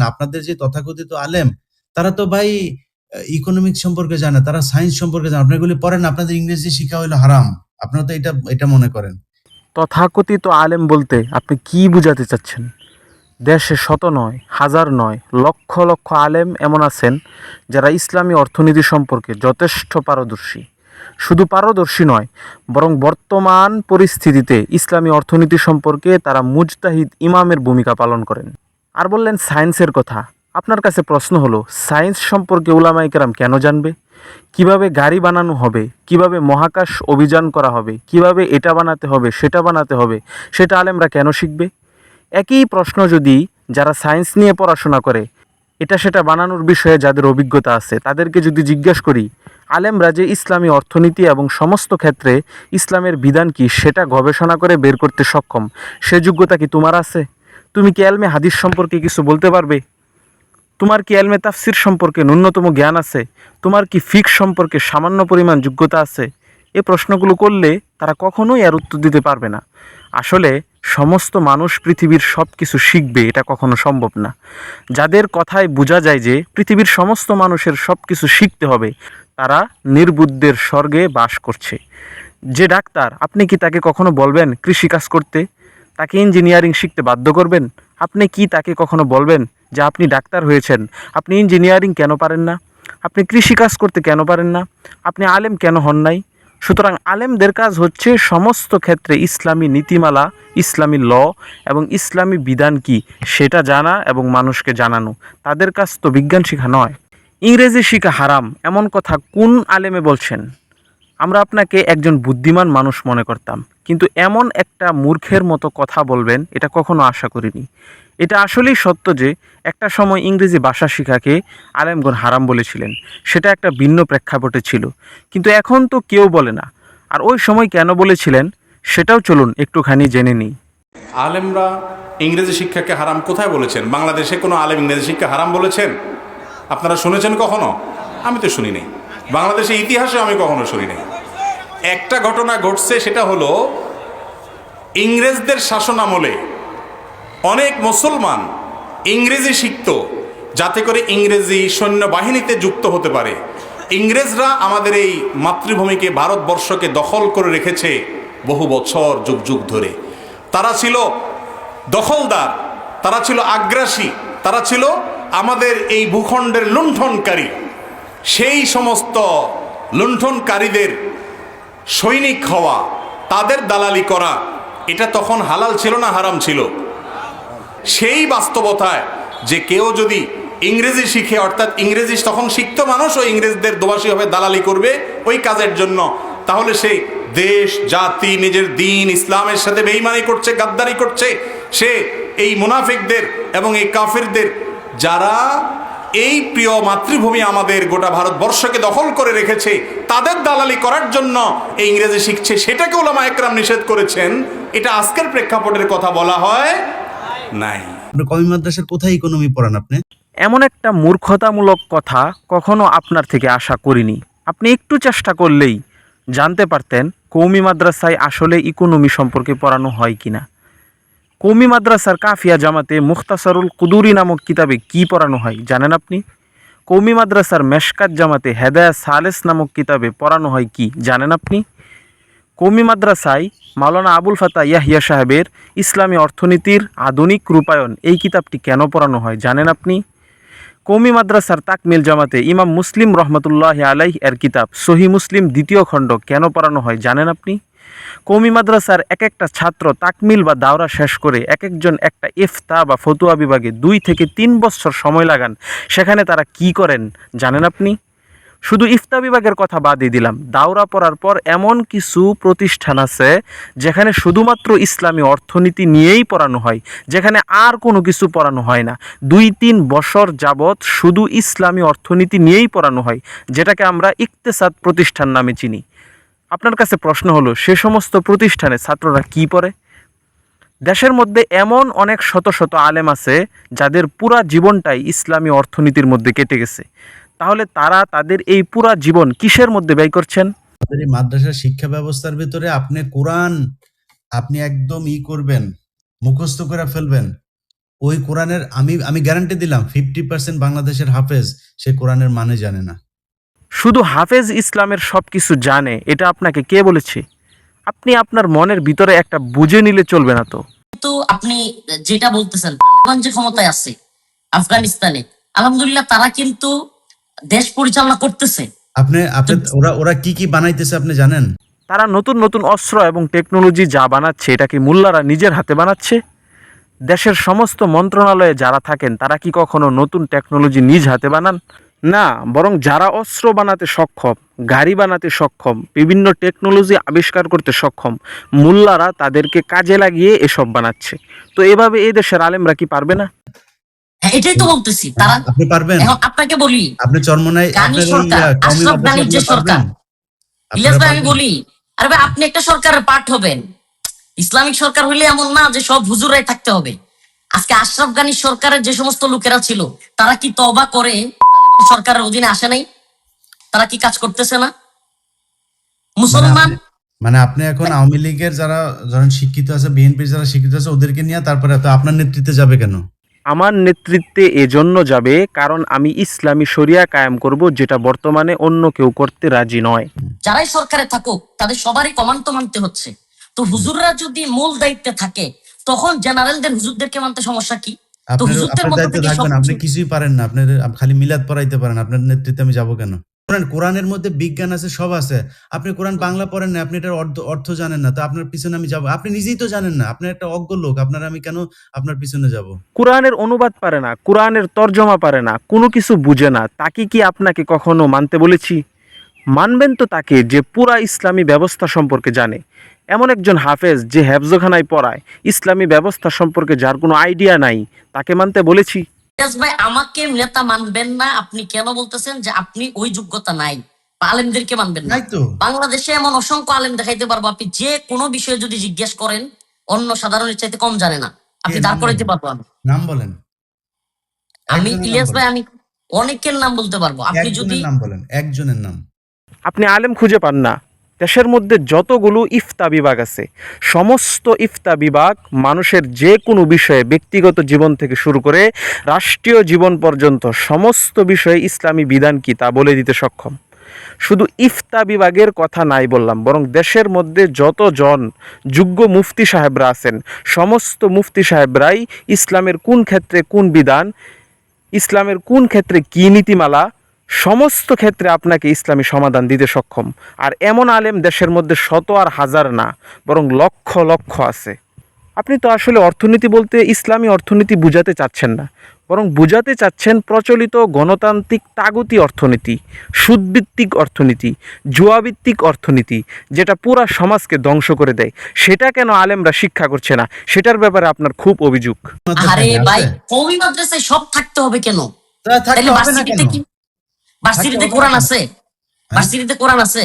না আপনাদের যে তথাকথিত আলেম, তারা তো ভাই ইকোনমিক সম্পর্কে জানে, তারা সায়েন্স সম্পর্কে জানে। আপনারা এগুলি পড়েন, আপনাদের ইংরেজি শিক্ষা হলো হারাম। আপনারা তো এটা এটা মনে করেন। তথাকথিত আলেম বলতে আপনি কি বুঝাতে চাচ্ছেন? দেশে শত নয়, হাজার নয়, লক্ষ লক্ষ আলেম এমন আছেন যারা ইসলামী অর্থনীতি সম্পর্কে যথেষ্ট পারদর্শী। শুধু পারদর্শী নয়, বরং বর্তমান পরিস্থিতিতে ইসলামী অর্থনীতি সম্পর্কে তারা মুজতাহিদ ইমামের ভূমিকা পালন করেন। আর বললেন, সায়েন্সের কথা। আপনার কাছে প্রশ্ন হলো, সায়েন্স সম্পর্কে উলামাইকেরাম কেন জানবে? কীভাবে গাড়ি বানানো হবে? কীভাবে মহাকাশ অভিযান করা হবে? কীভাবে এটা বানাতে হবে, সেটা বানাতে হবে? সেটা আলেমরা কেন শিখবে? একই প্রশ্ন যদি যারা সায়েন্স নিয়ে পড়াশোনা করে, এটা সেটা বানানোর বিষয়ে যাদের অভিজ্ঞতা আছে, তাদেরকে যদি জিজ্ঞেস করি, আলেমরা যে ইসলামী অর্থনীতি এবং সমস্ত ক্ষেত্রে ইসলামের বিধান কি, সেটা গবেষণা করে বের করতে সক্ষম, সে যোগ্যতা কি তোমার আছে? তুমি কি হাদিস সম্পর্কে কিছু বলতে পারবে? তোমার কি এলমে তাফসির সম্পর্কে ন্যূনতম জ্ঞান আছে? তোমার কি ফিক সম্পর্কে সামান্য পরিমাণ যোগ্যতা আছে? এ প্রশ্নগুলো করলে তারা কখনোই আর উত্তর দিতে পারবে না। আসলে সমস্ত মানুষ পৃথিবীর সব কিছু শিখবে, এটা কখনো সম্ভব না। যাদের কথায় বোঝা যায় যে পৃথিবীর সমস্ত মানুষের সব কিছু শিখতে হবে, তারা নির্বুদ্ধের স্বর্গে বাস করছে। যে ডাক্তার, আপনি কি তাকে কখনো বলবেন কৃষিকাজ করতে? তাকে ইঞ্জিনিয়ারিং শিখতে বাধ্য করবেন? আপনি কি তাকে কখনো বলবেন যে আপনি ডাক্তার হয়েছেন? আপনি ইঞ্জিনিয়ারিং কেন পারেন না? আপনি কৃষিকাজ করতে কেন পারেন না? আপনি আলেম কেন হন নাই? সুতরাং আলেমদের কাজ হচ্ছে সমস্ত ক্ষেত্রে ইসলামী নীতিমালা, ইসলামী ল এবং ইসলামী বিধান কি সেটা জানা এবং মানুষকে জানানো। তাদের কাজ তো বিজ্ঞান শিখা নয়। ইংরেজি শিখা হারাম। এমন কথা কোন আলেমে বলছেন? আমরা আপনাকে একজন বুদ্ধিমান মানুষ মনে করতাম, কিন্তু এমন একটা মূর্খের মতো কথা বলবেন, এটা কখনো আশা করিনি। এটা আসলেই সত্য যে, একটা সময় ইংরেজি ভাষা শিখাকে আলেমগণ হারাম বলেছিলেন, সেটা একটা ভিন্ন প্রেক্ষাপটে ছিল। কিন্তু এখন তো কেউ বলে না, আর ওই সময় কেন বলেছিলেন, সেটাও চলুন একটুখানি জেনে নিই। আলেমরা ইংরেজি শিক্ষাকে হারাম কোথায় বলেছেন? বাংলাদেশে কোনো আলেম ইংরেজি শিক্ষা হারাম বলেছেন? আপনারা শুনেছেন কখনো? আমি তো শুনি নাই বাংলাদেশের ইতিহাসে আমি কখনো শুনি নাই। একটা ঘটনা ঘটছে, সেটা হলো ইংরেজদের শাসন আমলে অনেক মুসলমান ইংরেজি শিখত, যাতে করে ইংরেজি সৈন্যবাহিনীতে যুক্ত হতে পারে। ইংরেজরা আমাদের এই মাতৃভূমিকে ভারতবর্ষকে দখল করে রেখেছে বহু বছর যুগ যুগ ধরে। তারা ছিল দখলদার, তারা ছিল আগ্রাসী, তারা ছিল আমাদের এই ভূখণ্ডের লুণ্ঠনকারী। সেই সমস্ত লুণ্ঠনকারীদের সৈনিক হওয়া, তাদের দালালি করা, এটা তখন হালাল ছিল না হারাম ছিল? সেই বাস্তবতায় যে কেউ যদি ইংরেজি শিখে, অর্থাৎ ইংরেজি তখন শিখত মানুষ, ও ইংরেজদের দোবাসী হবে, দালালি করবে ওই কাজের জন্য, তাহলে সে দেশ, জাতি, নিজের দিন, ইসলামের সাথে বেইমানি করছে, গাদ্দারি করছে, সে এই মুনাফিকদের এবং এই কাফিরদের, যারা এই প্রিয় মাতৃভূমি আমাদের গোটা ভারতবর্ষকে দখল করে রেখেছে তাদের দালালি করার জন্য এই ইংরেজি শিখছে সেটাকে ওলামা একরাম নিষেধ করেছেন। এটা আজকের প্রেক্ষাপটের কথা বলা হয় নাই। আপনি কমি মাদ্রাসার কোথায় ইকোনমি পড়ান আপনি? এমন একটা মূর্খতামূলক কথা কখনো আপনার থেকে আশা করিনি। আপনি একটু চেষ্টা করলেই জানতে পারতেন কৌমি মাদ্রাসায় আসলে ইকোনমি সম্পর্কে পড়ানো হয় কিনা। কৌমি মাদ্রাসার কাফিয়া জামাতে মুখতাসারুল কুদুরি নামক কিতাবে কি পড়ানো হয় জানেন আপনি? কৌমি মাদ্রাসার মেশকাত জামাতে হেদায়া সালেস নামক কিতাবে পড়ানো হয় কি জানেন আপনি? কৌমি মাদ্রাসায় মাওলানা আবুল ফাতা ইয়াহিয়া সাহেবের ইসলামী অর্থনীতির আধুনিক রূপায়ণ এই কিতাবটি কেন পড়ানো হয় জানেন আপনি? কৌমি মাদ্রাসার তাকমিল জামাতে ইমাম মুসলিম রহমতুল্লাহ আলাইহ এর কিতাব সহি মুসলিম দ্বিতীয় খণ্ড কেন পড়ানো হয় জানেন আপনি? কৌমি মাদ্রাসার এক একটা ছাত্র তাকমিল বা দাওরা শেষ করে এক একজন একটা ইফতা বা ফতুয়া বিভাগে দুই থেকে তিন বছর সময় লাগান। সেখানে তারা কি করেন জানেন আপনি? শুধু ইফতা বিভাগের কথা বাদই দিলাম। দাওরা পড়ার পর এমন কিছু প্রতিষ্ঠান আছে যেখানে শুধুমাত্র ইসলামী অর্থনীতি নিয়েই পড়ানো হয়, যেখানে আর কোনো কিছু পড়ানো হয় না। দুই তিন বছর যাবৎ শুধু ইসলামী অর্থনীতি নিয়েই পড়ানো হয়, যেটাকে আমরা ইকতেসাদ প্রতিষ্ঠান নামে চিনি। আপনার কাছে প্রশ্ন হলো, সে সমস্ত প্রতিষ্ঠানে ছাত্ররা কি পড়ে? দেশের মধ্যে এমন অনেক শত শত আলেম আছে যাদের পুরা জীবনটাই ইসলামী অর্থনীতির মধ্যে কেটে গেছে। তাহলে তারা তাদের এই পুরা জীবন কিসের মধ্যে ব্যয় করছেন? আমাদের এই মাদ্রাসা শিক্ষা ব্যবস্থার ভিতরে আপনি কোরআন আপনি একদম ই করবেন, মুখস্থ করে ফেলবেন। ওই কোরআনের আমি আমি গ্যারান্টি দিলাম ফিফটি পার্সেন্ট বাংলাদেশের হাফেজ সে কোরআনের মানে জানে না। শুধু হাফেজ ইসলামের সব কিছু জানে এটা আপনাকে কে বলেছে? আপনি আপনার মনের ভিতরে একটা বুঝে নিলে চলবে না তো। কিন্তু আপনি যেটা বলতেছেন তালেবান যে ক্ষমতায় আছে আফগানিস্তানে। আলহামদুলিল্লাহ তারা কিন্তু দেশ পরিচালনা করতেছে। আপনি আপনি ওরা ওরা কি কি বানাইতেছে আপনি জানেন? তারা নতুন নতুন অস্ত্র এবং টেকনোলজি যা বানাচ্ছে এটা কি মোল্লারা নিজের হাতে বানাচ্ছে? দেশের সমস্ত মন্ত্রণালয়ে যারা থাকেন তারা কি কখনো নতুন টেকনোলজি নিজ হাতে বানান? না বরং যারা অস্ত্র বানাতে সক্ষম গাড়ি বানাতে সক্ষম বিভিন্ন টেকনোলজি আবিষ্কার করতে সক্ষম মোল্লারা তাদেরকে কাজে লাগিয়ে এসব বানাচ্ছে। তো এভাবে এই দেশের আলেমরা কি পারবে না? হ্যাঁ এটাই তো বলতেছি। তারা আপনি পারবেন? আপনাকে বলি আপনি চরমনাই গানি সরকার? ইলিয়াস ভাই আমি বলি আরে ভাই আপনি একটা সরকারের পার্ট হবেন। ইসলামিক সরকার হইলে এমন না যে সব হুজুরাই থাকতে হবে। আজকে আশরাফ গানি সরকারের যে সমস্ত লোকেরা ছিল তারা কি তবা করে? সরকারের অধীনে আসে নাই তারা কি কাজ করতেছে না? মুসলমান? মানে আপনি- মানে এখন আওয়ামী লীগের যারা ধরেন শিক্ষিত আছে বিএনপির যারা শিক্ষিত আছে ওদেরকে নিয়ে তারপরে তো আপনার নেতৃত্বে যাবে কেন? আমার নেতৃত্বে এজন্য যাবে কারণ আমি ইসলামী শরিয়া কায়েম করব যেটা বর্তমানে অন্য কেউ করতে রাজি নয়। যারাই সরকারে থাকুক তাদের সবারই কমান্ড তো মানতে হচ্ছে। তো হুজুররা যদি মূল দায়িত্বে থাকে তখন জেনারেলদের হুজুরদেরকে মানতে সমস্যা কি? আপনার আপনার আপনি কিছুই পারেন না আপনি খালি মিলাদ পড়াইতে পারেন আপনার নেতৃত্বে আমি যাব কেন? কোরআন কোরআনের মধ্যে বিজ্ঞান আছে সব আছে। আপনি কোরআন বাংলা পড়েন না আপনি এটার অর্থ অর্থ জানেন না তো আপনার পিছনে আমি যাব। আপনি নিজেই তো জানেন না আপনি একটা অজ্ঞ লোক আপনার আমি কেন আপনার পিছনে যাব? কোরআনের অনুবাদ পারে না কোরআনের তর্জমা পারে না কোনো কিছু বুঝে না তাকে কি আপনাকে কখনো মানতে বলেছি? মানবেন তো তাকে যে পুরা ইসলামী ব্যবস্থা সম্পর্কে জানে। এমন একজন হাফেজ যে হেফজখানায় পড়ায়। ইসলামী ব্যবস্থা সম্পর্কে যার কোনো আইডিয়া নাই তাকে মানতে বলেছি। ইলিয়াস ভাই আমাকে নেতা মানবেন না আপনি কেন বলতেছেন যে আপনি ওই যোগ্যতা নাই? আলেমদেরকে মানবেন না। বাংলাদেশে এমন অসংখ্য আলেম দেখাইতে পারব। আপনি যে কোনো বিষয়ে যদি জিজ্ঞেস করেন অন্য সাধারণের চাইতে কম জানে না। আপনি দাঁড় নাম করাইতে বলেন? পারব আমি। নাম বলেন। আমি ইলিয়াস ভাই আমি অনেকের নাম বলতে পারব। আপনি যদি নাম বলেন। একজনের নাম। আপনি আলেম খুঁজে পান না। দেশের মধ্যে যতগুলো ইফতা বিভাগ আছে, সমস্ত ইফতা বিভাগ মানুষের যে কোনো বিষয়ে ব্যক্তিগত জীবন থেকে শুরু করে রাষ্ট্রীয় জীবন পর্যন্ত সমস্ত বিষয়ে ইসলামী বিধান কি তা বলে দিতে সক্ষম। শুধু ইফতা বিভাগের কথা নাই বললাম, বরং দেশের মধ্যে যতজন যোগ্য মুফতি সাহেবরা আছেন, সমস্ত মুফতি সাহেবরাই ইসলামের কোন ক্ষেত্রে কোন বিধান, ইসলামের কোন ক্ষেত্রে কী নীতিমালা সমস্ত ক্ষেত্রে আপনাকে ইসলামী সমাধান দিতে সক্ষম। আর এমন আলেম দেশের মধ্যে শত আর হাজার না বরং লক্ষ লক্ষ আছে। আপনি তো আসলে অর্থনীতি বলতে ইসলামী অর্থনীতি বুঝাতে চাচ্ছেন না বরং বুঝাতে চাচ্ছেন প্রচলিত গণতান্ত্রিক তাগতি অর্থনীতি সুদভিত্তিক অর্থনীতি জুয়াভিত্তিক অর্থনীতি যেটা পুরা সমাজকে ধ্বংস করে দেয়। সেটা কেন আলেমরা শিক্ষা করছে না? সেটার ব্যাপারে আপনার খুব অভিযোগ। আরে? ভাই কৌমি মাদ্রাসায় সব থাকতে হবে কেন? ভার্সিটিতে হবে কোরআন আছে। ভার্সিটিতে কোরআন আছে।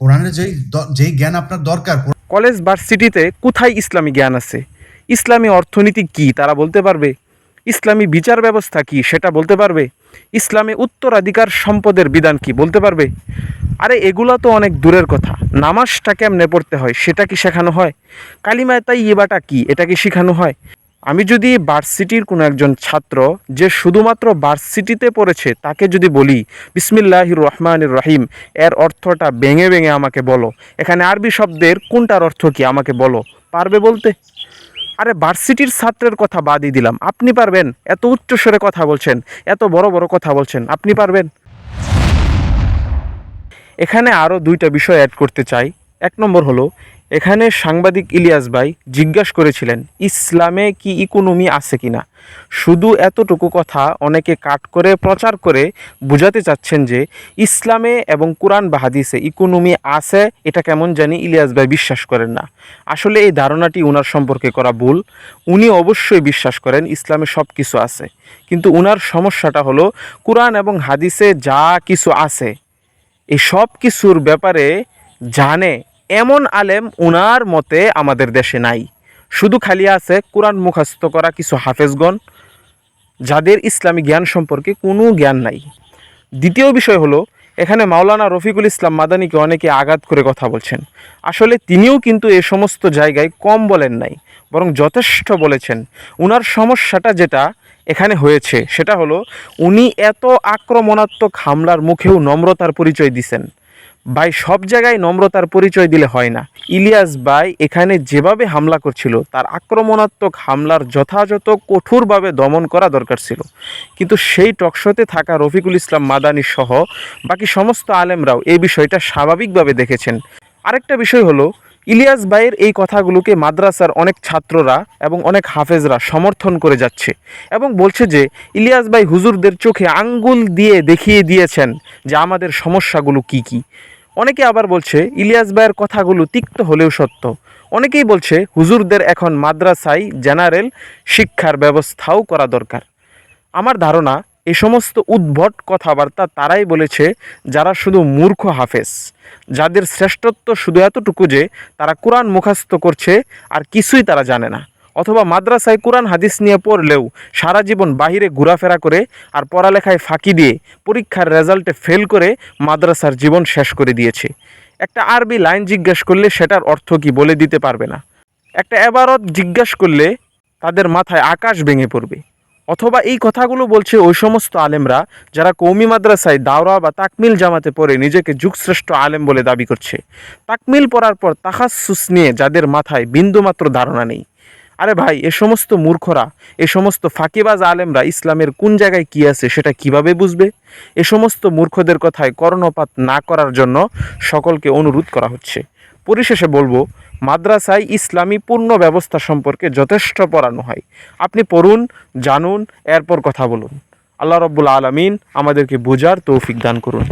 কোরআনের যেই যেই জ্ঞান আপনার দরকার কলেজ ভার্সিটিতে কোথায় ইসলামী জ্ঞান আছে? ইসলামী অর্থনীতি কি তারা বলতে পারবে? ইসলামী বিচার ব্যবস্থা কি সেটা বলতে পারবে? ইসলামী উত্তরাধিকার সম্পদের বিধান কি বলতে পারবে? আরে এগুলো তো অনেক দূরের কথা। নামাজটা কেমনে পড়তে হয় সেটা কি শেখানো হয়? কালিমায় তাই ইবাটা কি এটা কি শেখানো হয়? আমি যদি ভার্সিটির কোনো একজন ছাত্র যে শুধুমাত্র ভার্সিটিতে পড়েছে, তাকে যদি বলি বিসমিল্লাহ রহমান রহিম এর অর্থটা ভেঙে ভেঙে আমাকে বলো। এখানে আরবি শব্দের কোনটার অর্থ কি আমাকে বলো? পারবে বলতে? আরে ভার্সিটির ছাত্রের কথা বাদই দিলাম। আপনি পারবেন? এত উচ্চস্বরে কথা বলছেন, এত বড় বড় কথা বলছেন, আপনি পারবেন? এখানে আরও দুইটা বিষয় অ্যাড করতে চাই। এক নম্বর হলো এখানে সাংবাদিক ইলিয়াস ভাই জিজ্ঞাসা করেছিলেন, ইসলামে কি ইকোনমি আছে কিনা? শুধু এতটুকু কথা অনেকে কাট করে প্রচার করে বোঝাতে চাচ্ছেন যে, ইসলামে এবং কোরআন বাহাদিসে ইকোনমি আছে, এটা কেমন জানি ইলিয়াস ভাই বিশ্বাস করেন না। আসলে এই ধারণাটি উনার সম্পর্কে করা ভুল। উনি অবশ্যই বিশ্বাস করেন ইসলামে সব কিছু আছে। কিন্তু উনার সমস্যাটা হলো, কোরআন এবং হাদিসে যা কিছু আছে, এই সব কিছুর ব্যাপারে জানে এমন আলেম উনার মতে আমাদের দেশে নাই। শুধু খালি আছে কোরআন মুখস্থ করা কিছু হাফেজগণ, যাদের ইসলামী জ্ঞান সম্পর্কে কোনো জ্ঞান নাই। দ্বিতীয় বিষয় হলো, এখানে মাওলানা রফিকুল ইসলাম মাদানিকে অনেকে আঘাত করে কথা বলছেন। আসলে তিনিও কিন্তু এ সমস্ত জায়গায় কম বলেন নাই, বরং যথেষ্ট বলেছেন। উনার সমস্যাটা যেটা এখানে হয়েছে, সেটা হলো, উনি এত আক্রমণাত্মক হামলার মুখেও নম্রতার পরিচয় দিছেন। ভাই, সব জায়গায় নম্রতার পরিচয় দিলে হয় না। ইলিয়াস ভাই এখানে যেভাবে হামলা করছিল, তার আক্রমণাত্মক হামলার যথাযথ কঠোরভাবে দমন করা দরকার ছিল। কিন্তু সেই টকশোতে থাকা রফিকুল ইসলাম মাদানি সহ বাকি সমস্ত আলেমরাও এই বিষয়টা স্বাভাবিকভাবে দেখেছেন। আরেকটা বিষয় হলো, ইলিয়াস ভাইয়ের এই কথাগুলোকে মাদ্রাসার অনেক ছাত্ররা এবং অনেক হাফেজরা সমর্থন করে যাচ্ছে এবং বলছে যে, ইলিয়াস ভাই হুজুরদের চোখে আঙ্গুল দিয়ে দেখিয়ে দিয়েছেন যে আমাদের সমস্যাগুলো কি কি। অনেকে আবার বলছে, ইলিয়াস ভাইয়ের কথাগুলো তিক্ত হলেও সত্য। অনেকেই বলছে, হুজুরদের এখন মাদ্রাসায় জেনারেল শিক্ষার ব্যবস্থাও করা দরকার। আমার ধারণা এই সমস্ত উদ্ভট কথাবার্তা তারাই বলেছে, যারা শুধু মূর্খ হাফেজ। যাদের শ্রেষ্ঠত্ব শুধু এতটুকু যে, তারা কোরআন মুখস্থ করছে, আর কিছুই তারা জানে না। অথবা মাদ্রাসায় কোরআন হাদিস নিয়ে পড়লেও সারা জীবন বাহিরে ঘোরাফেরা করে আর পড়ালেখায় ফাঁকি দিয়ে পরীক্ষার রেজাল্টে ফেল করে মাদ্রাসার জীবন শেষ করে দিয়েছে। একটা আরবি লাইন জিজ্ঞেস করলে সেটার অর্থ কি বলে দিতে পারবে না। একটা এবারত জিজ্ঞেস করলে তাদের মাথায় আকাশ ভেঙে পড়বে। অথবা এই কথাগুলো বলছে ওই সমস্ত আলেমরা যারা কৌমি মাদ্রাসায় দাওরা বা তাকমিল জামাতে পড়ে নিজেকে যুগশ্রেষ্ঠ আলেম বলে দাবি করছে। তাকমিল পড়ার পর তাহাসুস নিয়ে যাদের মাথায় বিন্দুমাত্র ধারণা নেই। আরে ভাই, এ সমস্ত মূর্খরা, এ সমস্ত ফাঁকিবাজ আলেমরা ইসলামের কোন জায়গায় কি আছে সেটা কীভাবে বুঝবে? এ সমস্ত মূর্খদের কথায় কর্ণপাত না করার জন্য সকলকে অনুরোধ করা হচ্ছে। পরিশেষে বলব, মাদ্রাসায় ইসলামী পূর্ণ ব্যবস্থা সম্পর্কে যথেষ্ট পড়ানো হয়। আপনি পড়ুন, জানুন, এরপর কথা বলুন। আল্লাহ রব্বুল আলমিন আমাদেরকে বোঝার তৌফিক দান করুন।